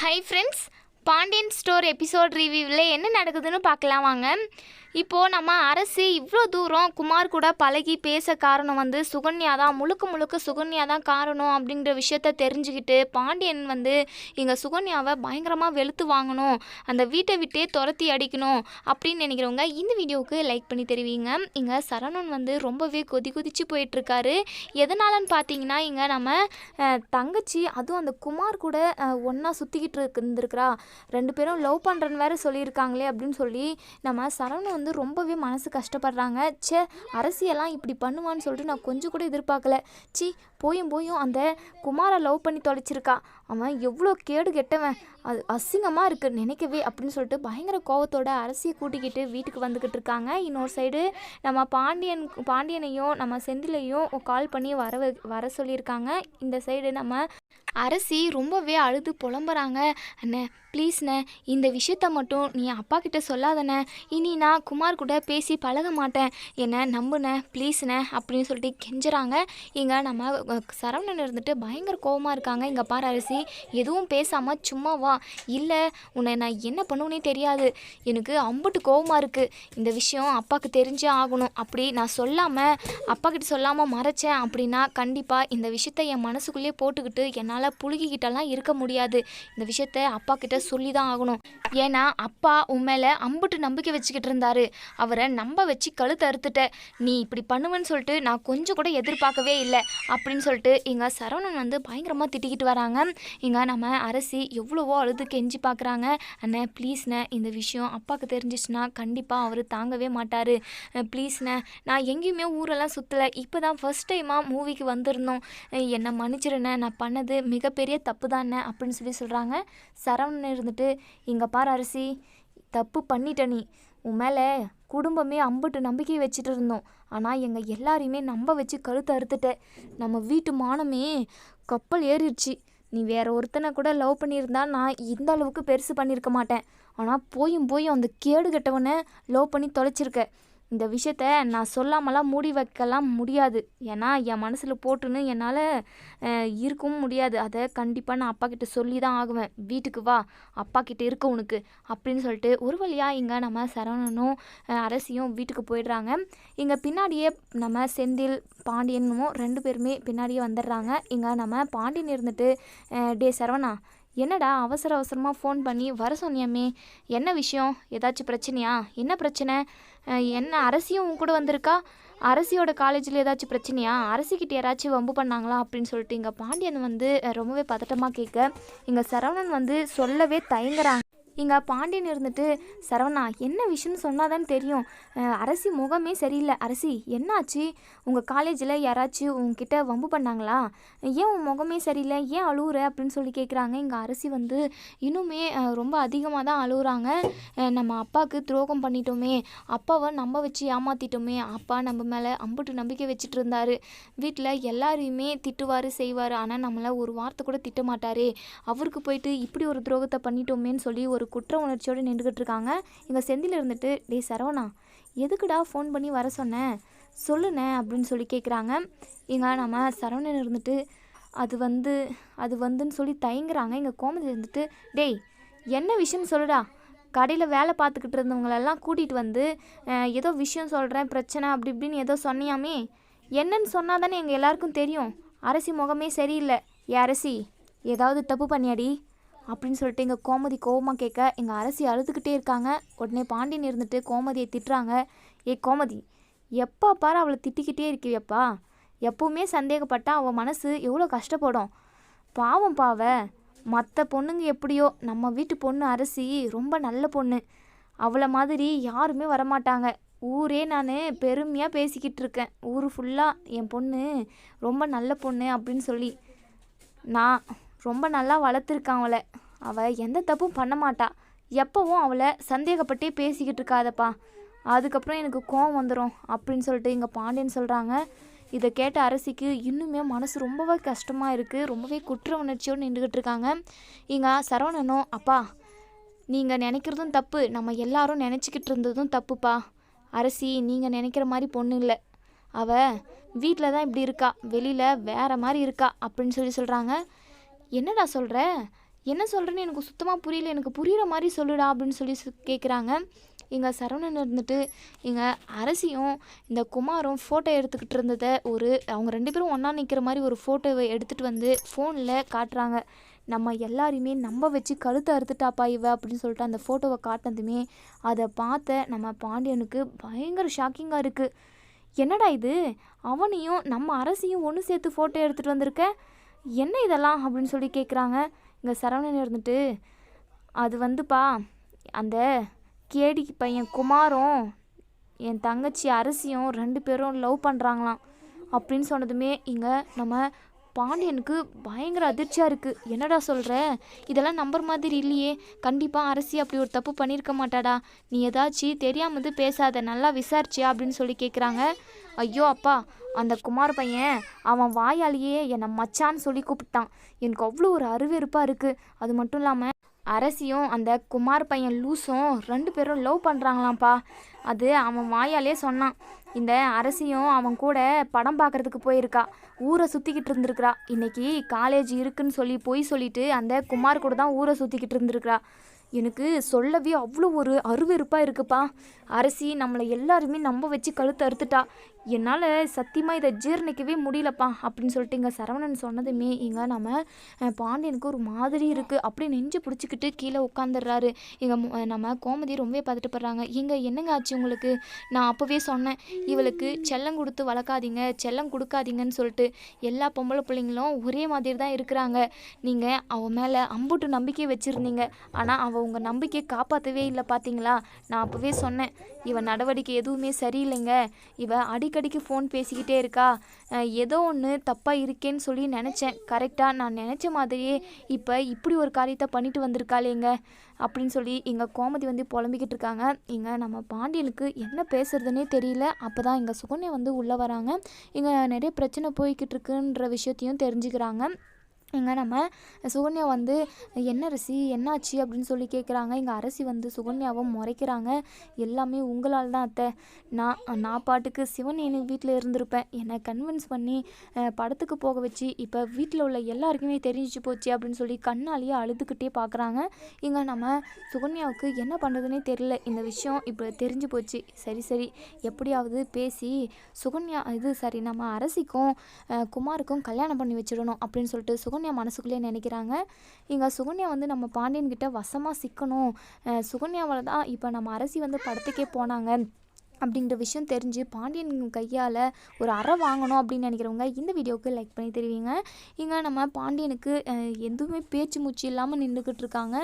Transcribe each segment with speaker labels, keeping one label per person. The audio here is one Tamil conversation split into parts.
Speaker 1: Hi friends, Pandian store episode ரிவ்யூவில் என்ன நடக்குதுன்னு பார்க்கலாம் வாங்க. இப்போது நம்ம அரசு இவ்வளோ தூரம் குமார் கூட பழகி பேச காரணம் வந்து சுகன்யா தான். முழுக்க முழுக்க சுகன்யா தான் காரணம் அப்படிங்கிற விஷயத்த தெரிஞ்சுக்கிட்டு பாண்டியன் வந்து இங்கே சுகன்யாவை பயங்கரமாக வெளுத்து வாங்கணும். அந்த வீட்டை விட்டே துரத்தி அடிக்கணும் அப்படின்னு நினைக்கிறவங்க இந்த வீடியோவுக்கு லைக் பண்ணி தெரிவிங்க. இங்கே சரவணன் வந்து ரொம்பவே கொதி கொதிச்சு போயிட்டுருக்காரு. எதனாலன்னு பார்த்தீங்கன்னா இங்கே நம்ம தங்கச்சி அதுவும் அந்த குமார் கூட ஒன்றா சுற்றிக்கிட்டு இருந்திருக்கிறா. ரெண்டு பேரும் லவ் பண்ணுறன்னு வேற சொல்லியிருக்காங்களே அப்படின்னு சொல்லி நம்ம சரவணன் வந்து ரொம்பவே மனசு கஷ்டப்படுறாங்க. ச்சே அரசியெல்லாம் இப்படி பண்ணுவான்னு சொல்லிட்டு நான் கொஞ்சம் கூட எதிர்பார்க்கல. சி போயும் போயும் அந்த குமாரை லவ் பண்ணி தொலைச்சிருக்கா. அவன் எவ்வளோ கேடு கெட்டவன். அது அசிங்கமாக இருக்குது நினைக்கவே அப்படின்னு சொல்லிட்டு பயங்கர கோவத்தோட அரசியை கூட்டிக்கிட்டு வீட்டுக்கு வந்துக்கிட்டு இருக்காங்க. இன்னொரு சைடு நம்ம பாண்டியன் பாண்டியனையும் நம்ம செந்திலையும் கால் பண்ணி வர வர சொல்லியிருக்காங்க. இந்த சைடு நம்ம அரசி ரொம்பவே அழுது புலம்புறாங்க. அண்ணே ப்ளீஸ்ண்ணே இந்த விஷயத்த மட்டும் நீ அப்பா கிட்ட சொல்லாதண்ணே. இனி நான் குமார் கூட பேசி பழக மாட்டேன். என்ன நம்புண்ணே ப்ளீஸ்ண்ணே அப்படின்னு சொல்லிட்டு கெஞ்சுறாங்க. இங்கே நம்ம சரவணன் இருந்துட்டு பயங்கர கோவமாக இருக்காங்க. இங்கே பாரு அரிசி. எதுவும் பேசாமல் சும்மா வா. இல்லை உன்னை நான் என்ன பண்ணுவேனே தெரியாது. எனக்கு அம்புட்டு கோவமாக இருக்குது இந்த விஷயம் அப்பாவுக்கு தெரிஞ்சே ஆகணும். அப்படி நான் சொல்லாமல் அப்பாக்கிட்ட சொல்லாமல் மறைச்சேன் அப்படின்னா கண்டிப்பாக இந்த விஷயத்த என் மனசுக்குள்ளேயே போட்டுக்கிட்டு என்னால் புழுகிக்கிட்டலாம் இருக்க முடியாது. இந்த விஷயத்த அப்பா கிட்ட சொல்லி தான் ஆகணும். ஏன்னா அப்பா உன் மேலே அம்புட்டு நம்பிக்கை வச்சுக்கிட்டு இருந்தாரு. அவரை நம்ப வச்சு கழுத்து அறுத்துட்ட. நீ இப்படி பண்ணுவேன்னு சொல்லிட்டு நான் கொஞ்சம் கூட எதிர்பார்க்கவே இல்லை. அப்படின்னு சொல்லிட்டு எங்கள் சரவணன் வந்து பயங்கரமாக திட்டிக்கிட்டு வராங்க. இங்கே நம்ம அரசி எவ்வளவோ அழுது கெஞ்சி பார்க்குறாங்க அண்ணே ப்ளீஸ்ண்ணே இந்த விஷயம் அப்பாவுக்கு தெரிஞ்சிச்சுன்னா கண்டிப்பாக அவர் தாங்கவே மாட்டார். ப்ளீஸ்ண்ணே நான் எங்கேயுமே ஊரெல்லாம் சுற்றலை இப்போ தான் ஃபஸ்ட் டைமாக மூவிக்கு வந்திருந்தோம். என்னை மன்னிச்சிருண்ணே நான் பண்ணது மிகப்பெரிய தப்பு தானே அப்படின்னு சொல்லி சொல்கிறாங்க சரவணன் இருந்துட்டு இங்கே பாரு அரசி தப்பு பண்ணிட்ட நீ. உன் மேலே குடும்பமே அம்புட்டு நம்பிக்கை வச்சுட்டு இருந்தோம். ஆனால் எங்கள் எல்லாரையுமே நம்ப வச்சு கழுத்து அறுத்துட்ட. நம்ம வீட்டு மானமே கப்பல் ஏறிடுச்சு. நீ வேற ஒருத்தனை கூட லவ் பண்ணியிருந்தா நான் இந்த அளவுக்கு பெருசு பண்ணியிருக்க மாட்டேன். ஆனால் போயும் போய் அந்த கேடு கெட்டவனை லவ் பண்ணி தொலைச்சிருக்க. இந்த விஷயத்த நான் சொல்லாமலாம் மூடி வைக்கலாம் முடியாது. ஏன்னா என் மனசில் போட்டுன்னு என்னால் இருக்கவும் முடியாது. அதை கண்டிப்பாக நான் அப்பா கிட்ட சொல்லி தான் ஆகுவேன். வீட்டுக்கு வா அப்பா கிட்ட இருக்க உனக்கு அப்படின்னு சொல்லிட்டு ஒரு வழியாக இங்கே நம்ம சரவணனும் அரசியும் வீட்டுக்கு போயிடுறாங்க. இங்கே பின்னாடியே நம்ம செந்தில் பாண்டியனும் ரெண்டு பேருமே பின்னாடியே வந்துடுறாங்க. இங்கே நம்ம பாண்டியன் இருந்துட்டு டே சரவணா என்னடா அவசர அவசரமாக ஃபோன் பண்ணி வர சொன்னியாமே? என்ன விஷயம்? ஏதாச்சும் பிரச்சனையா? என்ன பிரச்சனை? என்ன அரசியும் உன் கூட வந்திருக்கா? அரசியோட காலேஜில் ஏதாச்சும் பிரச்சனையா? அரசிக்கிட்ட யாராச்சும் வம்பு பண்ணாங்களா? அப்படின்னு சொல்லிட்டு இங்கே பாண்டியன் வந்து ரொம்பவே பதட்டமாக கேட்க இங்கே சரவணன் வந்து சொல்லவே தயங்குறாங்க. இங்கே பாண்டியன் இருந்துட்டு சரவணா என்ன விஷயம்னு சொன்னாதான் தெரியும். அரசி முகமே சரியில்லை. அரசி என்னாச்சு? உங்கள் காலேஜில் யாராச்சும் உங்ககிட்ட வம்பு பண்ணாங்களா? ஏன் உன் முகமே சரியில்லை? ஏன் அழுகுற அப்படின்னு சொல்லி கேட்குறாங்க இங்கே அரசி வந்து இன்னுமே ரொம்ப அதிகமாக தான் அழுகுறாங்க நம்ம அப்பாவுக்கு துரோகம் பண்ணிட்டோமே. அப்பாவை நம்ப வச்சு ஏமாற்றிட்டோமே அப்பா நம்ம மேலே அம்புட்டு நம்பிக்கை வச்சுட்டு இருந்தார். வீட்டில் எல்லாரையுமே திட்டுவார் செய்வார். ஆனால் நம்மளை ஒரு வார்த்தை கூட திட்ட மாட்டாரே. அவருக்கு போயிட்டு இப்படி ஒரு துரோகத்தை பண்ணிட்டோமேன்னு சொல்லி ஒரு ஒரு குற்ற உணர்ச்சியோடு நின்றுக்கிட்டு இருக்காங்க இங்கே செந்தில் இருந்துட்டு டேய் சரவணா எதுக்குடா ஃபோன் பண்ணி வர சொன்னேன் சொல்லுண்ணே அப்படின்னு சொல்லி கேட்குறாங்க இங்கே நம்ம சரவணன் இருந்துட்டு அது வந்து அது வந்துன்னு சொல்லி தயங்குறாங்க. இங்கே கோமதி இருந்துட்டு டேய் என்ன விஷயம்னு சொல்லுடா. கடையில் வேலை பார்த்துக்கிட்டு இருந்தவங்களெல்லாம் கூட்டிகிட்டு வந்து ஏதோ விஷயம் சொல்கிறேன் பிரச்சனை அப்படி இப்படின்னு ஏதோ சொன்னியாமே. என்னன்னு சொன்னால் தானே எங்கள் எல்லாருக்கும் தெரியும். அரசி முகமே சரியில்லை. ஏ அரசி ஏதாவது தப்பு பண்ணியாடி? அப்படின்னு சொல்லிட்டு எங்கள் கோமதி கோபமாக கேட்க எங்கள் அரசி அழுதுகிட்டே இருக்காங்க. உடனே பாண்டியன் இருந்துட்டு கோமதியை திட்டுறாங்க. ஏ கோமதி எப்போ பாரு அவளை திட்டிக்கிட்டே இருக்கியப்பா. எப்போவுமே சந்தேகப்பட்டா அவள் மனசு எவ்வளோ கஷ்டப்படும். பாவம் பாவ மற்ற பொண்ணுங்க எப்படியோ நம்ம வீட்டு பொண்ணு அரசி ரொம்ப நல்ல பொண்ணு. அவளை மாதிரி யாருமே வரமாட்டாங்க. ஊரே நான் பெருமையாக பேசிக்கிட்டு இருக்கேன். ஊர் ஃபுல்லாக என் பொண்ணு ரொம்ப நல்ல பொண்ணு அப்படின்னு சொல்லி நான் ரொம்ப நல்லா வளர்த்துருக்கான் அவளை. அவள் எந்த தப்பும் பண்ண மாட்டா. எப்போவும் அவளை சந்தேகப்பட்டே பேசிக்கிட்டு இருக்காதப்பா. அதுக்கப்புறம் எனக்கு கோவம் வந்துடும் அப்படின்னு சொல்லிட்டு இங்கே பாண்டியன் சொல்கிறாங்க இதை கேட்ட அரசிக்கு இன்னுமே மனசு ரொம்பவே கஷ்டமாக இருக்குது ரொம்பவே குற்ற உணர்ச்சியோடு நின்றுக்கிட்டு இருக்காங்க. இங்கே சரவணனும் அப்பா நீங்கள் நினைக்கிறதும் தப்பு. நம்ம எல்லாரும் நினச்சிக்கிட்டு இருந்ததும் தப்புப்பா. அரசி நீங்கள் நினைக்கிற மாதிரி பொண்ணு இல்லை. அவள் வீட்டில் தான் இப்படி இருக்கா. வெளியில் வேறு மாதிரி இருக்கா. அப்படின்னு சொல்லி சொல்கிறாங்க என்னடா சொல்கிற என்ன சொல்கிறேன்னு எனக்கு சுத்தமாக புரியல. எனக்கு புரிகிற மாதிரி சொல்லுடா அப்படின்னு சொல்லி கேட்குறாங்க எங்கள் சரவணன் இருந்துட்டு எங்கள் அரசியும் இந்த குமாரும் ஃபோட்டோ எடுத்துக்கிட்டு இருந்ததை ஒரு அவங்க ரெண்டு பேரும் ஒன்றா நிற்கிற மாதிரி ஒரு ஃபோட்டோவை எடுத்துகிட்டு வந்து ஃபோனில் காட்டுறாங்க. நம்ம எல்லாரையுமே நம்ப வச்சு கழுத்தை அறுத்துட்டாப்பா இவ அப்படின்னு சொல்லிட்டு அந்த ஃபோட்டோவை காட்டினதுமே அதை பார்த்த நம்ம பாண்டியனுக்கு பயங்கர ஷாக்கிங்காக இருக்குது என்னடா இது? அவனையும் நம்ம அரசியும் ஒன்று சேர்த்து ஃபோட்டோ எடுத்துகிட்டு வந்திருக்க? என்ன இதெல்லாம்? அப்படின்னு சொல்லி கேட்குறாங்க இங்கே சரவணன் இருந்துட்டு அது வந்துப்பா அந்த கேடி பையன் குமாரும் என் தங்கச்சி அரசியும் ரெண்டு பேரும் லவ் பண்ணுறாங்களாம் அப்படின்னு சொன்னதுமே இங்கே நம்ம பாண்டியனுக்கு பயங்கர அதிர்ச்சியாக இருக்குது என்னடா சொல்கிற இதெல்லாம் நம்புற மாதிரி இல்லையே. கண்டிப்பாக அரசி அப்படி ஒரு தப்பு பண்ணியிருக்க மாட்டாடா. நீ ஏதாச்சும் வந்து பேசாத. நல்லா விசாரிச்சியா அப்படின்னு சொல்லி கேட்குறாங்க ஐயோ அப்பா அந்த குமார் பையன் அவன் வாயாலேயே என்னை மச்சான்னு சொல்லி கூப்பிட்டான். எனக்கு அவ்வளோ ஒரு அருவெருப்பாக இருக்குது அது மட்டும் இல்லாமல் அரசியும் அந்த குமார் பையன் லூஸும் ரெண்டு பேரும் லவ் பண்ணுறாங்களாம்ப்பா அது அவன் வாயாலே சொன்னான். இந்த அரசியும் அவன் கூட படம் பார்க்கறதுக்கு போயிருக்கா. ஊரை சுற்றிக்கிட்டு இருந்திருக்கிறா. இன்னைக்கு காலேஜ் இருக்குன்னு சொல்லி போய் சொல்லிட்டு அந்த குமார் கூட தான் ஊரை சுற்றிக்கிட்டு இருந்திருக்கிறா. எனக்கு சொல்லவே அவ்வளோ ஒரு அருவெருப்பாக இருக்குப்பா. அரசி நம்மளை எல்லாருமே நம்ப வச்சு கழுத்து அறுத்துட்டா. என்னால் சத்தியமாக இதை ஜீரணிக்கவே முடியலப்பா அப்படின்னு சொல்லிட்டு இங்கே சரவணன் சொன்னதுமே இங்கே நம்ம பாண்டியனுக்கு ஒரு மாதிரி இருக்குது அப்படி நெஞ்சு பிடிச்சிக்கிட்டு கீழே உட்காந்துடுறாரு இங்கே நம்ம கோமதி ரொம்பவே பதட்டப்படுறாங்க. இங்கே என்னங்க ஆச்சு உங்களுக்கு? நான் அப்போவே சொன்னேன். இவளுக்கு செல்லம் கொடுத்து வளர்க்காதீங்க செல்லம் கொடுக்காதீங்கன்னு சொல்லிட்டு எல்லா பொம்பளை பிள்ளைங்களும் ஒரே மாதிரி தான் இருக்கிறாங்க. நீங்கள் அவன் மேலே அம்புட்டு நம்பிக்கை வச்சுருந்தீங்க. ஆனால் அவள் உங்கள் நம்பிக்கையை காப்பாற்றவே இல்லை பார்த்தீங்களா நான் அப்போவே சொன்னேன். இவன் நடவடிக்கை எதுவுமே சரியில்லைங்க. இவ அடிக்கடிக்கு ஃபோன் பேசிக்கிட்டே இருக்கா? ஏதோ ஒன்று தப்பாக இருக்கேன்னு சொல்லி நினச்சேன். கரெக்டாக நான் நினச்ச மாதிரியே இப்போ இப்படி ஒரு காரியத்தை பண்ணிட்டு வந்திருக்காளேங்க. அப்படின்னு சொல்லி எங்கள் கோமதி வந்து புலம்பிக்கிட்டு இருக்காங்க. இங்கே நம்ம பாண்டியனுக்கு என்ன பேசுறதுனே தெரியல. அப்போ தான் எங்கள் சுகன்யா வந்து உள்ளே வராங்க. இங்கே நிறைய பிரச்சனை போய்கிட்டு இருக்குன்ற விஷயத்தையும் தெரிஞ்சுக்கிறாங்க. இங்கே நம்ம சுகன்யா வந்து என்ன ரிசி என்னாச்சு? அப்படின்னு சொல்லி கேட்குறாங்க இங்கே அரசி வந்து சுகன்யாவும் முறைக்கிறாங்க. எல்லாமே உங்களால் தான் அத்தை. நான் நான் பாட்டுக்கு சிவன் எனக்கு வீட்டில் இருந்திருப்பேன். என்னை கன்வின்ஸ் பண்ணி படத்துக்கு போக வச்சு இப்போ வீட்டில் உள்ள எல்லாருக்குமே தெரிஞ்சிச்சு போச்சு அப்படின்னு சொல்லி கண்ணாலேயே அழுதுகிட்டே பார்க்குறாங்க இங்கே நம்ம சுகன்யாவுக்கு என்ன பண்ணுறதுனே தெரியல. இந்த விஷயம் இப்போ தெரிஞ்சு போச்சு. சரி சரி. எப்படியாவது பேசி சுகன்யா இது சரி நம்ம அரசிக்கும் குமாருக்கும் கல்யாணம் பண்ணி வச்சிடணும் அப்படின்னு சொல்லிட்டு சுகன்யா சுகன்யா மனசுக்குள்ளேயே நினைக்கிறாங்க. இங்கே சுகன்யா வந்து நம்ம பாண்டியன்கிட்ட வசமாக சிக்கணும். சுகன்யாவில் சுகன்யாவால் தான் இப்போ நம்ம அரசி வந்து படத்துக்கே போனாங்க. அப்படிங்கிற விஷயம் தெரிஞ்சு பாண்டியன் கையால் ஒரு அறை வாங்கணும் அப்படின்னு நினைக்கிறவங்க இந்த வீடியோவுக்கு லைக் பண்ணி தெரிவிங்க. இங்கே நம்ம பாண்டியனுக்கு எதுவுமே பேச்சு மூச்சு இல்லாமல் நின்றுக்கிட்டு இருக்காங்க.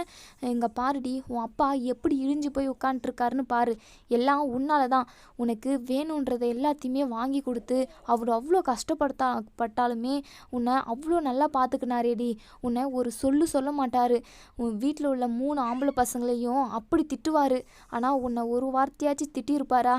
Speaker 1: இங்கே பாருடி உன் அப்பா எப்படி இழிஞ்சு போய் உட்காந்துருக்காருன்னு பாரு. எல்லாம் உன்னால தான் உனக்கு வேணுன்றதை எல்லாத்தையுமே வாங்கி கொடுத்து அவர் அவ்வளோ கஷ்டப்படுத்தா பட்டாலுமே உன்னை அவ்வளோ நல்லா பார்த்துக்கினாரேடி உன்னை ஒரு சொல்லு சொல்ல மாட்டார். உன் வீட்டில் உள்ள மூணு ஆம்பளை பசங்களையும் அப்படி திட்டுவார். ஆனால் உன்னை ஒரு வார்த்தையாச்சும் திட்டியிருப்பாரா?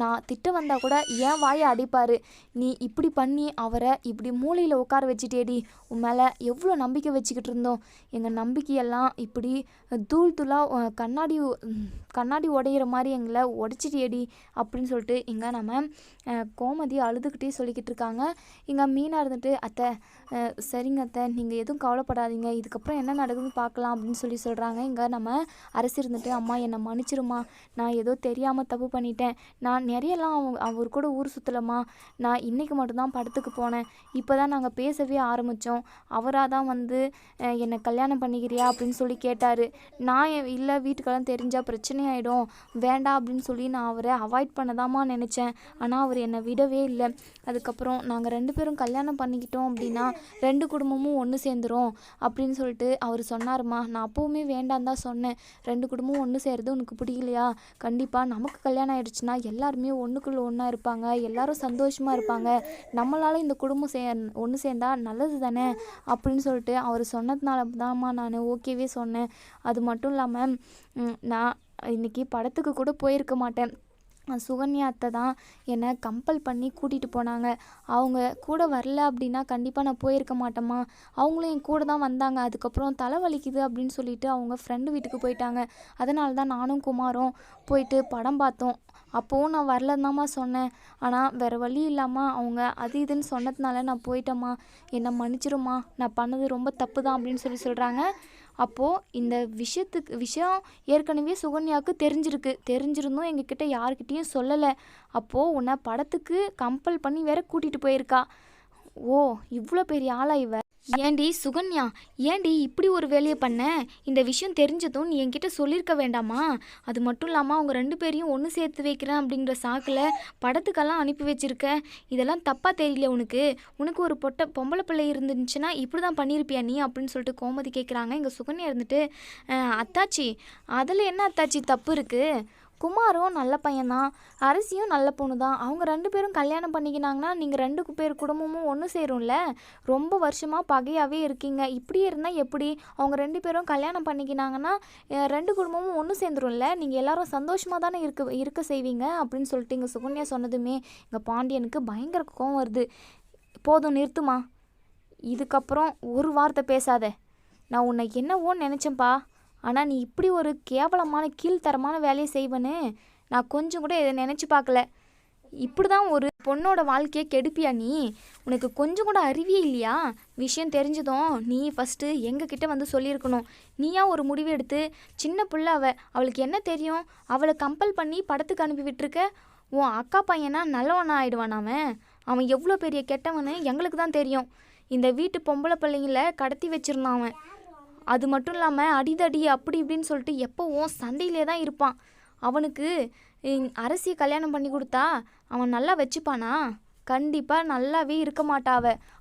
Speaker 1: நான் திட்ட வந்தால் கூட ஏன் வாயை அடிப்பார். நீ இப்படி பண்ணி அவரை இப்படி மூலையில் உட்கார வச்சுட்டேடி. உன் மேலே எவ்வளோ நம்பிக்கை வச்சுக்கிட்டு இருந்தோம். எங்கள் நம்பிக்கையெல்லாம் இப்படி தூள் தூளாக கண்ணாடி கண்ணாடி உடையிற மாதிரி எங்களை உடச்சிட்டியேடி அப்படின்னு சொல்லிட்டு இங்கே நம்ம கோமதி அழுதுகிட்டே சொல்லிக்கிட்டு இருக்காங்க. இங்கே மீனாக இருந்துட்டு அத்தை சரிங்க அத்தை. நீங்கள் எதுவும் கவலைப்படாதீங்க. இதுக்கப்புறம் என்ன நடக்குதுன்னு பார்க்கலாம் அப்படின்னு சொல்லி சொல்கிறாங்க இங்கே நம்ம அரசு இருந்துட்டு அம்மா என்னை மன்னிச்சிருமா நான் ஏதோ தெரியாமல் தப்பு பண்ணிட்டேன். நான் நிறையலாம் அவங்க அவர் கூட ஊர் சுற்றலம்மா நான் இன்றைக்கி மட்டும்தான் படத்துக்கு போனேன். இப்போ தான் நாங்கள் பேசவே ஆரம்பித்தோம் அவராக தான் வந்து என்னை கல்யாணம் பண்ணிக்கிறியா அப்படின்னு சொல்லி கேட்டார். நான் இல்லை வீட்டுக்கெல்லாம் தெரிஞ்சால் பிரச்சனை ஆகிடும் வேண்டாம் அப்படின்னு சொல்லி நான் அவரை அவாய்ட் பண்ணதாம்மா நினச்சேன். ஆனால் அவர் என்னை விடவே இல்லை. அதுக்கப்புறம் நாங்கள் ரெண்டு பேரும் கல்யாணம் பண்ணிக்கிட்டோம் அப்படின்னா ரெண்டு குடும்பமும் ஒன்று சேர்ந்துரும் அப்படின்னு சொல்லிட்டு அவர் சொன்னாருமா. நான் அப்போவுமே வேண்டாம் தான் சொன்னேன். ரெண்டு குடும்பமும் ஒன்று சேர்றது உனக்கு பிடிக்கலையா? கண்டிப்பாக நமக்கு கல்யாணம் ஆயிடுச்சுன்னா எல்லாருமே ஒன்றுக்குள்ள ஒன்றா இருப்பாங்க. எல்லாரும் சந்தோஷமாக இருப்பாங்க. நம்மளால் இந்த குடும்பம் சே ஒன்று சேர்ந்தா நல்லது தானே? அப்படின்னு சொல்லிட்டு அவர் சொன்னதுனால தான்மா நான் ஓகேவே சொன்னேன். அது மட்டும் இல்லாமல் நான் இன்னைக்கு படத்துக்கு கூட போயிருக்க மாட்டேன். சுகன்யா அத்தை தான் என்னை கம்பல் பண்ணி கூட்டிகிட்டு போனாங்க. அவங்க கூட வரல அப்படின்னா கண்டிப்பாக நான் போயிருக்க மாட்டேம்மா. அவங்களும் என் கூட தான் வந்தாங்க. அதுக்கப்புறம் தலை வலிக்குது அப்படின்னு சொல்லிட்டு அவங்க ஃப்ரெண்டு வீட்டுக்கு போயிட்டாங்க. அதனால தான் நானும் குமாரும் போயிட்டு படம் பார்த்தோம். அப்போவும் நான் வரலன்னுதாம்மா சொன்னேன். ஆனால் வேறு வழி இல்லாமல் அவங்க அது இதுன்னு சொன்னதுனால நான் போயிட்டேம்மா. என்னை மன்னிச்சிரும்மா. நான் பண்ணது ரொம்ப தப்பு தான் அப்படின்னு சொல்லி சொல்கிறாங்க அப்போது இந்த விஷயத்துக்கு விஷயம் ஏற்கனவே சுகன்யாவுக்கு தெரிஞ்சிருக்கு. தெரிஞ்சிருந்தும் எங்ககிட்ட யாருக்கிட்டேயும் சொல்லலை. அப்போது உன்னை படத்துக்கு கம்பல் பண்ணி வேற கூட்டிகிட்டு போயிருக்கா. ஓ இவ்வளோ பெரிய ஆளா இவ? ஏண்டி சுகன்யா ஏண்டி இப்படி ஒரு வேலையை பண்ண? இந்த விஷயம் தெரிஞ்சதும் நீ என்கிட்ட சொல்லியிருக்க வேண்டாமா? அது மட்டும் இல்லாமல் அவங்க ரெண்டு பேரையும் ஒன்று சேர்த்து வைக்கிறேன் அப்படிங்கிற சாக்கில் படத்துக்கெல்லாம் அனுப்பி வச்சிருக்க. இதெல்லாம் தப்பாக தெரியல உனக்கு. உனக்கு ஒரு பொட்டை பொம்பளை பிள்ளை இருந்துச்சுன்னா இப்படி தான் பண்ணியிருப்பியா நீ அப்படின்னு சொல்லிட்டு கோமதி கேட்குறாங்க இங்கே சுகன்யா இருந்துட்டு அத்தாச்சி அதில் என்ன அத்தாச்சி தப்பு இருக்குது குமாரும் நல்ல பையன்தான். அரசியும் நல்ல பொண்ணு தான் அவங்க ரெண்டு பேரும் கல்யாணம் பண்ணிக்கினாங்கன்னா நீங்கள் ரெண்டு பேர் குடும்பமும் ஒன்று சேரும்ல? ரொம்ப வருஷமாக பகையாகவே இருக்கீங்க. இப்படியே இருந்தால் எப்படி? அவங்க ரெண்டு பேரும் கல்யாணம் பண்ணிக்கினாங்கன்னா ரெண்டு குடும்பமும் ஒன்று சேர்ந்துரும்ல? நீங்கள் எல்லாரும் சந்தோஷமாக தானே இருக்க இருக்க செய்வீங்க? அப்படின்னு சொல்லிட்டு இங்கே சுகன்யா சொன்னதுமே இங்கே பாண்டியனுக்கு பயங்கர கோவம் வருது. போதும் நிறுத்துமா இதுக்கப்புறம் ஒரு வார்த்தை பேசாத. நான் உன்னை என்னவோ நினச்சேன்ப்பா. ஆனால் நீ இப்படி ஒரு கேவலமான கீழ்த்தரமான வேலையை செய்வன்னு நான் கொஞ்சம் கூட இதை நினச்சி பார்க்கல. இப்படி தான் ஒரு பொண்ணோட வாழ்க்கையை கெடுப்பியா நீ? உனக்கு கொஞ்சம் கூட அறிவியே இல்லையா? விஷயம் தெரிஞ்சதும் நீ ஃபஸ்ட்டு எங்ககிட்ட வந்து சொல்லியிருக்கணும். நீயா ஒரு முடிவு எடுத்து சின்ன பிள்ளை அவ அவளுக்கு என்ன தெரியும்? அவளை கம்பல் பண்ணி படத்துக்கு அனுப்பி விட்டுருக்க? உன் அக்கா பையனா நல்லவனா ஆயிடுவான் அவன்? அவன் எவ்வளோ பெரிய கெட்டவன்னு எங்களுக்கு தான் தெரியும். இந்த வீட்டு பொம்பளை பிள்ளைங்கள கடத்தி வச்சிருந்தான் அவன். அது மட்டும் இல்லாமல் அடிதடி அப்படி இப்படின்னு சொல்லிட்டு எப்போவும் சண்டையிலே தான் இருப்பான். அவனுக்கு அரசியை கல்யாணம் பண்ணி கொடுத்தா அவன் நல்லா வச்சுப்பானா? கண்டிப்பாக நல்லாவே இருக்க மாட்டா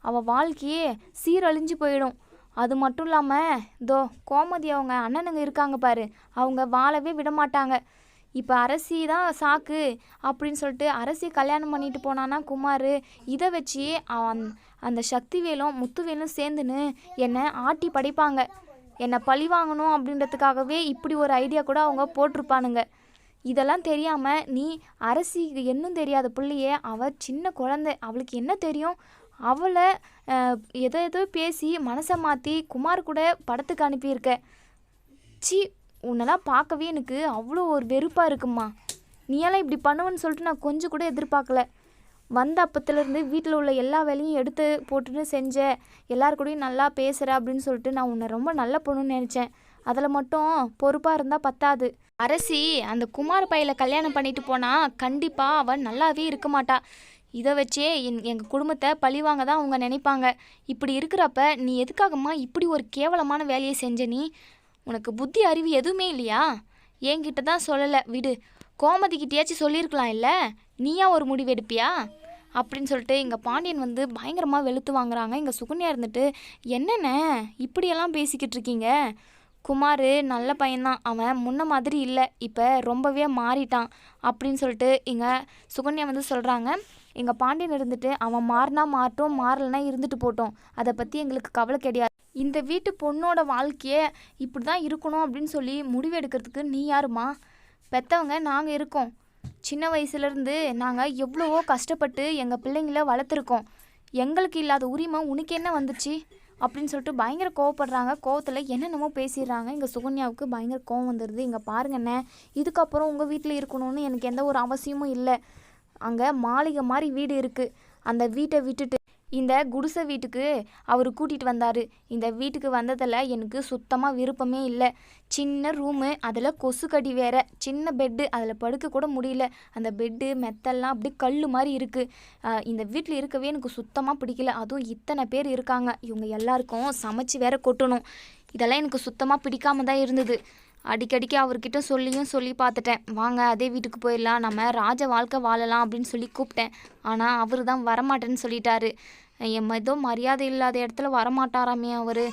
Speaker 1: அவள் வாழ்க்கையே சீரழிஞ்சு போயிடும். அது மட்டும் இல்லாமல் தோ கோமதி அவங்க அண்ணனுங்க இருக்காங்க பாரு. அவங்க வாழவே விட மாட்டாங்க. இப்போ அரசி தான் சாக்கு அப்படின்னு சொல்லிட்டு அரசி கல்யாணம் பண்ணிட்டு போனானா குமார்? இதை வச்சு அவன் அந்த சக்திவேலும் முத்துவேலும் சேர்ந்துன்னு என்னை ஆட்டி படைப்பாங்க. என்னை பழி வாங்கணும் அப்படின்றதுக்காகவே இப்படி ஒரு ஐடியா கூட அவங்க போட்டிருப்பானுங்க. இதெல்லாம் தெரியாமல் நீ அரசிக்கு இன்னும் தெரியாத பிள்ளையே அவள் சின்ன குழந்தை அவளுக்கு என்ன தெரியும்? அவளை எதோ எதோ பேசி மனசை மாற்றி குமார் கூட படத்துக்கு அனுப்பியிருக்க. சி உன்னெல்லாம் பார்க்கவே எனக்கு அவ்வளோ ஒரு வெறுப்பாக இருக்குமா? நீயெல்லாம் இப்படி பண்ணுவேன்னு சொல்லிட்டு நான் கொஞ்சம் கூட எதிர்பார்க்கல. வந்த அப்பத்துலேருந்து வீட்டில் உள்ள எல்லா வேலையும் எடுத்து போட்டுன்னு செஞ்ச எல்லார் கூடயும் நல்லா பேசுகிற அப்படின்னு சொல்லிட்டு நான் உன்னை ரொம்ப நல்ல பொண்ணுன்னு நினச்சேன். அதில் மட்டும் பொறுப்பாக இருந்தால் பத்தாது. அரசி அந்த குமார் பையில கல்யாணம் பண்ணிட்டு போனால் கண்டிப்பாக அவன் நல்லாவே இருக்க மாட்டா. இதை வச்சே என் எங்கள் குடும்பத்தை பழிவாங்க தான் அவங்க நினைப்பாங்க. இப்படி இருக்கிறப்ப நீ எதுக்காகம்மா இப்படி ஒரு கேவலமான வேலையை செஞ்ச நீ? உனக்கு புத்தி அறிவு எதுவுமே இல்லையா? என்கிட்ட தான் சொல்லலை. விடு. கோமதிக்கிட்டேயாச்சும் சொல்லியிருக்கலாம் இல்லை? நீயா ஒரு முடிவு எடுப்பியா? அப்படின்னு சொல்லிட்டு எங்கள் பாண்டியன் வந்து பயங்கரமாக வெளுத்து வாங்குறாங்க. இங்கே சுகன்யா இருந்துட்டு என்னென்ன இப்படியெல்லாம் பேசிக்கிட்டு இருக்கீங்க? குமார் நல்ல பையன்தான். அவன் முன்ன மாதிரி இல்லை. இப்போ ரொம்பவே மாறிட்டான். அப்படின்னு சொல்லிட்டு இங்கே சுகன்யா வந்து சொல்கிறாங்க எங்கள் பாண்டியன் இருந்துட்டு அவன் மாறினா மாறட்டும் மாறலைன்னா இருந்துட்டு போட்டோம். அதை பற்றி எங்களுக்கு கவலை கிடையாது. இந்த வீட்டு பொண்ணோட வாழ்க்கையே இப்படி தான் இருக்கணும் அப்படின்னு சொல்லி முடிவு எடுக்கிறதுக்கு நீ யாருமா பெற்றவங்க நாங்கள் இருக்கோம். சின்ன வயசுலேருந்து நாங்கள் எவ்வளவோ கஷ்டப்பட்டு எங்கள் பிள்ளைங்கள வளர்த்துருக்கோம். எங்களுக்கு இல்லாத உரிமை உனக்கு என்ன வந்துச்சு? அப்படின்னு சொல்லிட்டு பயங்கர கோவப்படுறாங்க. கோவத்தில் என்னென்னமோ பேசிடுறாங்க. எங்கள் சுகன்யாவுக்கு பயங்கர கோவம் வந்துடுது இங்கே பாருங்கண்ணே இதுக்கப்புறம் உங்கள் வீட்டில் இருக்கணும்னு எனக்கு எந்த ஒரு அவசியமும் இல்லை. அங்கே மாளிகை மாதிரி வீடு இருக்குது அந்த வீட்டை விட்டுட்டு இந்த குடிசை வீட்டுக்கு அவர் கூட்டிகிட்டு வந்தார். இந்த வீட்டுக்கு வந்ததில் எனக்கு சுத்தமாக விருப்பமே இல்லை. சின்ன ரூமு அதில் கொசுக்கடி வேற. சின்ன பெட்டு அதில் படுக்க கூட முடியல. அந்த பெட்டு மெத்தெல்லாம் அப்படியே கல் மாதிரி இருக்குது இந்த வீட்டில் இருக்கவே எனக்கு சுத்தமாக பிடிக்கல. அதுவும் இத்தனை பேர் இருக்காங்க. இவங்க எல்லாருக்கும் சமைச்சு வேற கொட்டணும். இதெல்லாம் எனக்கு சுத்தமாக பிடிக்காம தான் இருந்தது. அடிக்கடிக்கு அவர்கிட்ட சொல்லியும் சொல்லி பார்த்துட்டேன். வாங்க அதே வீட்டுக்கு போயிடலாம். நம்ம ராஜ வாழ்க்கை வாழலாம் அப்படின்னு சொல்லி கூப்பிட்டேன். ஆனால் அவர் தான் வரமாட்டேன்னு சொல்லிட்டாரு. என் ஏதோ மரியாதை இல்லாத இடத்துல வரமாட்டாராமே அவர்.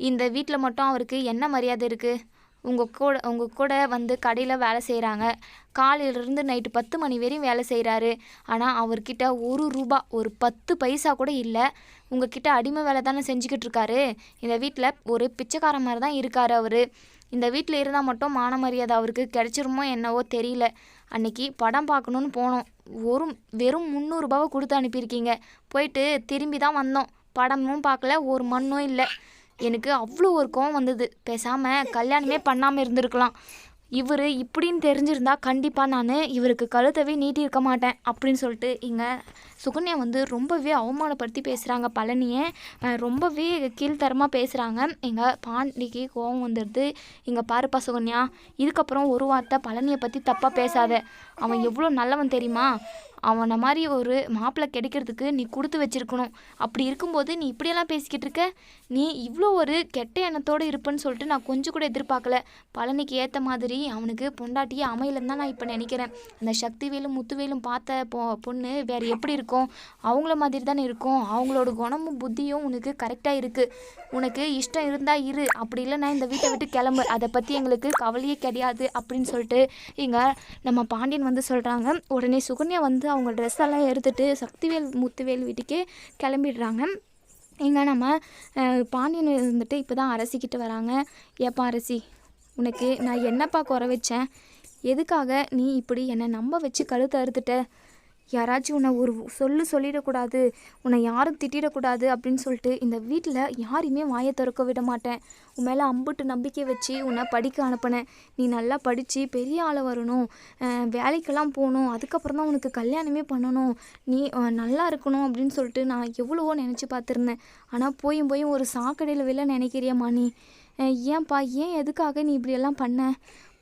Speaker 1: இந்த வீட்டில் மட்டும் அவருக்கு என்ன மரியாதை இருக்குது உங்கள் கூட உங்கள் கூட வந்து கடையில் வேலை செய்கிறாங்க காலையிலேருந்து நைட்டு பத்து மணி வரையும் வேலை செய்கிறாரு ஆனால் அவர்கிட்ட ஒரு ரூபா ஒரு பத்து பைசா கூட இல்லை. உங்ககிட்ட அடிமை வேலை தானே செஞ்சுக்கிட்டு இருக்காரு. இந்த வீட்டில் ஒரு பிச்சைக்கார மாதிரி தான் இருக்கார் அவர். இந்த வீட்டில் இருந்தால் மட்டும் மான மரியாதை அவருக்கு கிடைச்சிருமோ என்னவோ தெரியல. அன்னைக்கு படம் பார்க்கணுன்னு போனோம். ஒரு வெறும் முந்நூறுரூபாவை கொடுத்து அனுப்பியிருக்கீங்க. போயிட்டு திரும்பி தான் வந்தோம். படமும் பார்க்கல ஒரு மண்ணும் இல்லை. எனக்கு அவ்வளோ ஒரு கோவம் வந்தது. பேசாமல் கல்யாணமே பண்ணாமல் இருந்திருக்கலாம். இவர் இப்படின்னு தெரிஞ்சிருந்தா கண்டிப்பாக நான் இவருக்கு கழுத்தவே நீட்டியிருக்க மாட்டேன் அப்படின்னு சொல்லிட்டு இங்கே சுகன்யா வந்து ரொம்பவே அவமானப்படுத்தி பேசுகிறாங்க பழனியை. ரொம்பவே கீழ்த்தரமாக பேசுகிறாங்க எங்கள் பாண்டிக்கு கோவம் வந்துடுது இங்கே பாருப்பா சுகன்யா இதுக்கப்புறம் ஒரு வார்த்தை பழனியை பற்றி தப்பாக பேசாத. அவன் எவ்வளோ நல்லவன் தெரியுமா? அவனை மாதிரி ஒரு மாப்பிள்ளை கிடைக்கிறதுக்கு நீ கொடுத்து வச்சிருக்கணும். அப்படி இருக்கும்போது நீ இப்படியெல்லாம் பேசிக்கிட்டு இருக்க? நீ இவ்வளோ ஒரு கெட்ட எண்ணத்தோடு இருப்பேன்னு சொல்லிட்டு நான் கொஞ்சம் கூட எதிர்பார்க்கல. பழனிக்கு ஏற்ற மாதிரி அவனுக்கு பொண்டாட்டியே அமையலன்னு தான் நான் இப்போ நினைக்கிறேன். அந்த சக்திவேலும் முத்துவேலும் பார்த்த பொ பொண்ணு வேறு எப்படி இருக்கும்? அவங்கள மாதிரி தானே இருக்கும். அவங்களோட குணமும் புத்தியும் உனக்கு கரெக்டாக இருக்குது உனக்கு இஷ்டம் இருந்தால் இரு. அப்படி இல்லைன்னா இந்த வீட்டை விட்டு கிளம்பு. அதை பற்றி எங்களுக்கு கவலையே கிடையாது அப்படின்னு சொல்லிட்டு இங்கே நம்ம பாண்டியன் வந்து சொல்கிறாங்க உடனே சுகன்யா வந்து அவங்க ட்ரெஸ் எல்லாம் எடுத்துகிட்டு சக்திவேல் முத்துவேல் வீட்டுக்கே கிளம்பிடுறாங்க. இங்கே நம்ம பாண்டியன் இருந்துட்டு இப்போ தான் அரசிக்கிட்டு வராங்க. ஏப்பா அரசி உனக்கு நான் என்னப்பா குறை வச்சேன்? எதுக்காக நீ இப்படி என்னை நம்ப வச்சு கழுத்தை அறுத்துட்ட? யாராச்சும் உன்னை ஒரு சொல்லு சொல்லிடக்கூடாது உன்னை யாரும் திட்டிடக்கூடாது அப்படின்னு சொல்லிட்டு இந்த வீட்டில் யாரையுமே வாயை திறக்க விட மாட்டேன். உன் மேலே அம்புட்டு நம்பிக்கை வச்சு உன்னை படிக்க அனுப்பினேன். நீ நல்லா படித்து பெரிய ஆளை வரணும். வேலைக்கெல்லாம் போகணும். அதுக்கப்புறம் தான் உனக்கு கல்யாணமே பண்ணணும். நீ நல்லா இருக்கணும் அப்படின்னு சொல்லிட்டு நான் எவ்வளவோ நினச்சி பார்த்துருந்தேன். ஆனால் போயும் போயும் ஒரு சாக்கடையில் வெளில நினைக்கிறியம்மா நீ ஏன்ப்பா ஏன்பா ஏன் எதுக்காக நீ இப்படியெல்லாம் பண்ண?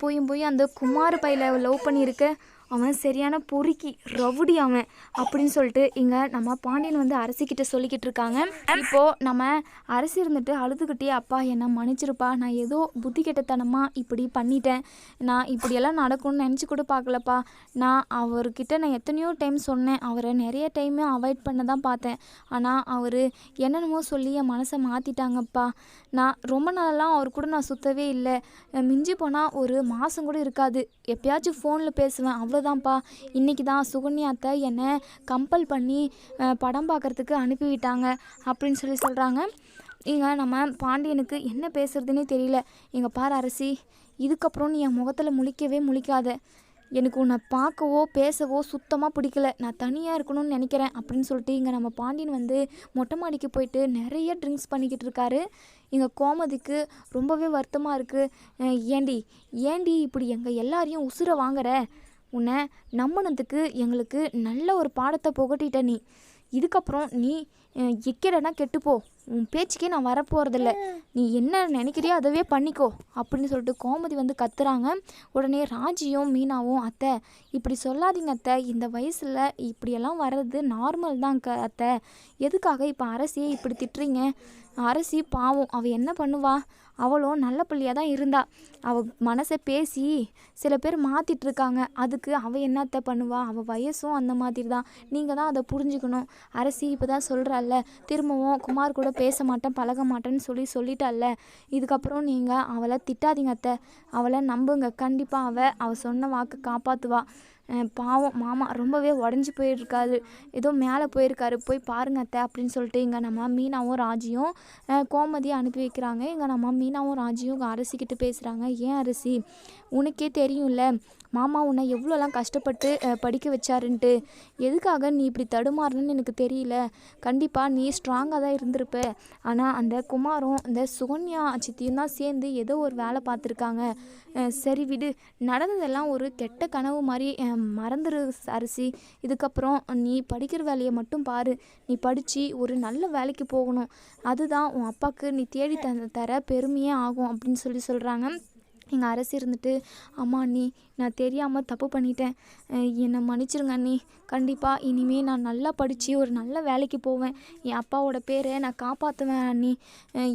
Speaker 1: போயும் போய் அந்த குமார் பையில லவ் பண்ணியிருக்க? அவன் சரியான பொறுக்கி ரவுடி அவன் அப்படின்னு சொல்லிட்டு இங்கே நம்ம பாண்டியன் வந்து அரசிக்கிட்ட சொல்லிக்கிட்டு இருக்காங்க. இப்போது நம்ம அரசி இருந்துட்டு அழுதுகிட்டே அப்பா என்னை மன்னிச்சிருப்பா. நான் ஏதோ புத்தி கெட்டத்தனமாக இப்படி பண்ணிட்டேன். நான் இப்படியெல்லாம் நடக்கும்னு நினச்சி கூட பார்க்கலப்பா. நான் அவர்கிட்ட நான் எத்தனையோ டைம் சொன்னேன். அவரை நிறைய டைம் அவாய்ட் பண்ண தான் பார்த்தேன். ஆனால் அவர் என்னென்னமோ சொல்லி என் மனசை மாற்றிட்டாங்கப்பா நான் ரொம்ப நாளெல்லாம் அவர் கூட நான் சுற்றவே இல்லை. மிஞ்சி போனால் ஒரு மாதம் கூட இருக்காது. எப்பயாச்சும் ஃபோனில் பேசுவேன். அவ்வளோ அவ்வளோதான்ப்பா இன்றைக்கி தான் சுகன்யாத்தை என்னை கம்பல் பண்ணி படம் பார்க்குறதுக்கு அனுப்பிவிட்டாங்க அப்படின்னு சொல்லி சொல்கிறாங்க இங்கே நம்ம பாண்டியனுக்கு என்ன பேசுகிறதுனே தெரியல. இங்கே பாரு அரசி இதுக்கப்புறம் நீ என் முகத்தில் முழிக்கவே முழிக்காத. எனக்கு உன்னை பார்க்கவோ பேசவோ சுத்தமாக பிடிக்கல. நான் தனியாக இருக்கணும்னு நினைக்கிறேன் அப்படின்னு சொல்லிட்டு இங்கே நம்ம பாண்டியன் வந்து மொட்டை மாடிக்கு போயிட்டு நிறைய ட்ரிங்க்ஸ் பண்ணிக்கிட்டு இருக்காரு. இங்கே கோமதிக்கு ரொம்பவே வருத்தமாக இருக்குது ஏண்டி ஏண்டி இப்படி எங்கள் எல்லாரையும் உசுரை வாங்குற? உன்னை நம்பினதுக்கு எங்களுக்கு நல்ல ஒரு பாடத்தை புகட்டிட்ட நீ. இதுக்கப்புறம் நீ எக்கேடனா கெட்டுப்போ. உன் பேச்சுக்கே நான் வரப்போகிறதில்ல நீ என்ன நினைக்கிறியோ அதவே பண்ணிக்கோ அப்படின்னு சொல்லிட்டு கோமதி வந்து கத்துறாங்க. உடனே ராஜியும் மீனாவும் அத்தை இப்படி சொல்லாதீங்க அத்தை. இந்த வயசில் இப்படியெல்லாம் வர்றது நார்மல் தான் க அத்தை. எதுக்காக இப்போ அரசியை இப்படி திட்டுறீங்க? அரசி பாவம். அவள் என்ன பண்ணுவா? அவளும் நல்ல பிள்ளையாக தான் இருந்தா. அவள் மனசை பேசி சில பேர் மாற்றிட்டுருக்காங்க அதுக்கு அவள் என்னத்த பண்ணுவா? அவள் வயசும் அந்த மாதிரி தான் நீங்கள் தான் அதை புரிஞ்சுக்கணும். அரசி இப்போ தான் சொல்கிறாள்ல திரும்பவும் குமார் கூட பேச மாட்டேன் பழக மாட்டேன்னு சொல்லி சொல்லிட்டாள்ல. இதுக்கப்புறம் நீங்கள் அவளை திட்டாதீங்க அத்தை. அவளை நம்புங்க. கண்டிப்பாக அவள் அவள் சொன்ன வாக்கு காப்பாற்றுவா பாவம் மாமா ரொம்பவே உடஞ்சி போயிருக்காரு. ஏதோ மேலே போயிருக்காரு. போய் பாருங்க அத்தை அப்படின்னு சொல்லிட்டு எங்கள் நம்ம மீனாவும் ராஜியும் கோமதியை அனுப்பி வைக்கிறாங்க. எங்கள் நம்ம மீனாவும் ராஜியும் அரசிக்கிட்ட பேசுகிறாங்க ஏன் அரிசி? உனக்கே தெரியும்ல மாமா உன்னை எவ்வளோலாம் கஷ்டப்பட்டு படிக்க வச்சாருன்ட்டு. எதுக்காக நீ இப்படி தடுமாறணும்னு எனக்கு தெரியல. கண்டிப்பாக நீ ஸ்ட்ராங்காக தான் இருந்திருப்ப. ஆனால் அந்த குமாரும் இந்த சுகன்யா சித்தியும் தான் சேர்ந்து ஏதோ ஒரு வேலை பார்த்துருக்காங்க. சரி விடு. நடந்ததெல்லாம் ஒரு கெட்ட கனவு மாதிரி மறந்துரு அரிசி இதுக்கப்புறம் நீ படிக்கிற வேலையை மட்டும் பாரு. நீ படித்து ஒரு நல்ல வேலைக்கு போகணும். அதுதான் உன் அப்பாவுக்கு நீ தேடி த தர பெருமையே ஆகும் அப்படின்னு சொல்லி சொல்கிறாங்க எங்கள் அரசி இருந்துட்டு அம்மா அண்ணி நான் தெரியாமல் தப்பு பண்ணிட்டேன். என்னை மன்னிச்சிருங்க அண்ணி. கண்டிப்பாக இனிமேல் நான் நல்லா படித்து ஒரு நல்ல வேலைக்கு போவேன். என் அப்பாவோட பேரை நான் காப்பாற்றுவேன் அண்ணி.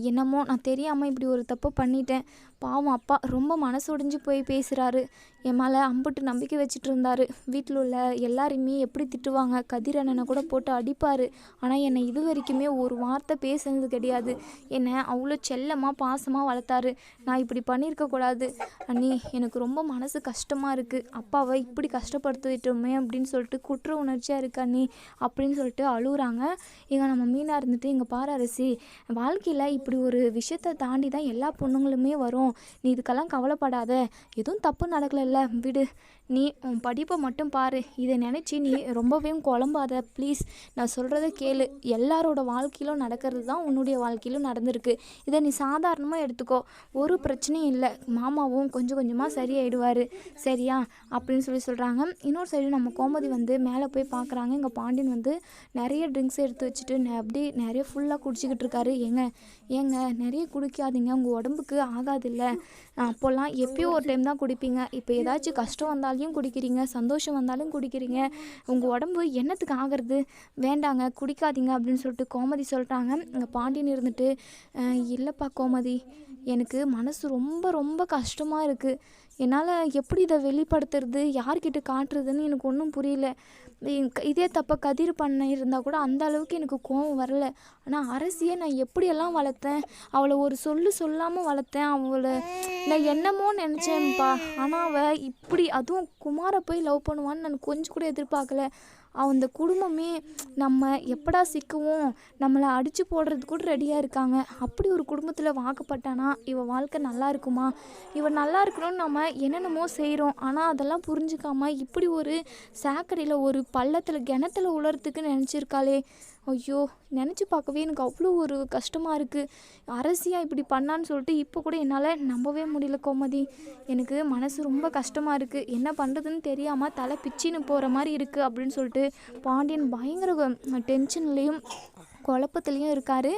Speaker 1: என்னமோ நான் தெரியாமல் இப்படி ஒரு தப்பு பண்ணிட்டேன். பாவம் அப்பா ரொம்ப மனசு உடைஞ்சு போய் பேசுகிறாரு என் மேலே அம்புட்டு நம்பிக்கை வச்சுட்டு இருந்தாரு. வீட்டில் உள்ள எல்லாரையுமே எப்படி திட்டுவாங்க? கதிரண்ணனை கூட போட்டு அடிப்பார். ஆனால் என்னை இது வரைக்குமே ஒரு வார்த்தை பேசுனது கிடையாது. என்னை அவ்வளோ செல்லமாக பாசமாக வளர்த்தாரு. நான் இப்படி பண்ணியிருக்கக்கூடாது அண்ணி எனக்கு ரொம்ப மனசு கஷ்டமாக இருக்குது அப்பாவை இப்படி கஷ்டப்படுத்திட்டோமே அப்படின்னு சொல்லிட்டு குற்ற உணர்ச்சியாக இருக்கு அண்ணி அப்படின்னு சொல்லிட்டு அழுகுறாங்க. இங்கே நம்ம மீனாக இருந்துட்டு இங்கே பாரு அரசி. வாழ்க்கையில் இப்படி ஒரு விஷயத்தை தாண்டி தான் எல்லா பொண்ணுங்களுமே வரும். நீ இதுக்கெல்லாம் கவலைப்படாத. எதுவும் தப்பு நடக்கலைல்ல. விடு. நீ உன் படிப்பை மட்டும் பாரு. இதை நினச்சி நீ ரொம்பவே குழம்பாத. ப்ளீஸ் நான் சொல்கிறத கேளு. எல்லாரோட வாழ்க்கையிலும் நடக்கிறது தான் உன்னுடைய வாழ்க்கையிலும் நடந்திருக்கு. இதை நீ சாதாரணமாக எடுத்துக்கோ. ஒரு பிரச்சனையும் இல்லை. மாமாவும் கொஞ்சம் கொஞ்சமாக சரியாயிடுவார். சரியா? அப்படின்னு சொல்லி சொல்கிறாங்க இன்னொரு சைடு நம்ம கோமதி வந்து மேலே போய் பார்க்குறாங்க. இங்கே பாண்டியன் வந்து நிறைய ட்ரிங்க்ஸ் எடுத்து வச்சுட்டு நெ- அப்படியே நிறைய ஃபுல்லாக குடிச்சிக்கிட்டு இருக்காரு. ஏங்க ஏங்க நிறைய குடிக்காதீங்க. உங்கள் உடம்புக்கு ஆகாதில்ல அப்போல்லாம் எப்பயோ ஒரு டைம் தான் குடிப்பீங்க. இப்போ ஏதாச்சும் கஷ்டம் வந்தாலையும் குடிக்கிறீங்க சந்தோஷம் வந்தாலும் குடிக்கிறீங்க. உங்கள் உடம்பு என்னத்துக்கு ஆகிறது? வேண்டாங்க குடிக்காதீங்க அப்படின்னு சொல்லிட்டு கோமதி சொல்லிட்டாங்க இங்கே பாண்டியன் இருந்துட்டு இல்லைப்பா கோமதி எனக்கு மனசு ரொம்ப ரொம்ப கஷ்டமாக இருக்குது என்னால் எப்படி இதை வெளிப்படுத்துறது யார்கிட்ட காட்டுறதுன்னு எனக்கு ஒன்றும் புரியல. இதே தப்பை கதிர் பண்ண இருந்தால் கூட அந்த அளவுக்கு எனக்கு கோவம் வரல. ஆனால் அரசியை நான் எப்படியெல்லாம் வளர்த்தேன் அவளை ஒரு சொல்லு சொல்லாமல் வளர்த்தேன் அவளை நான் என்னமோ நினச்சேன்ப்பா. ஆனால் அவள் இப்படி அதுவும் குமாரை போய் லவ் பண்ணுவான்னு நான் கொஞ்சம் கூட எதிர்பார்க்கல. அந்த குடும்பமே நம்ம எப்படா சிக்குவோம்? நம்மளை அடித்து போடுறது கூட ரெடியாக இருக்காங்க. அப்படி ஒரு குடும்பத்தில் வாக்கப்பட்டானா இவன் வாழ்க்கை நல்லா இருக்குமா? இவன் நல்லா இருக்கணும்னு நம்ம என்னென்னமோ செய்கிறோம் ஆனால் அதெல்லாம் புரிஞ்சுக்காமல் இப்படி ஒரு சாக்கடையில் ஒரு பள்ளத்தில் கிணத்துல உழறதுக்கு நினச்சிருக்காளே. ஐயோ நினச்சி பார்க்கவே எனக்கு அவ்வளோ ஒரு கஷ்டமாக இருக்குது அரசியா இப்படி பண்ணான்னு சொல்லிட்டு இப்போ கூட என்னால் நம்பவே முடியல கோமதி. எனக்கு மனசு ரொம்ப கஷ்டமாக இருக்குது என்ன பண்ணுறதுன்னு தெரியாமல் தலை பிச்சின்னு போகிற மாதிரி இருக்குது அப்படின்னு சொல்லிட்டு பாண்டியன் பயங்கர டென்ஷன்லேயும் குழப்பத்துலேயும் இருக்கார்.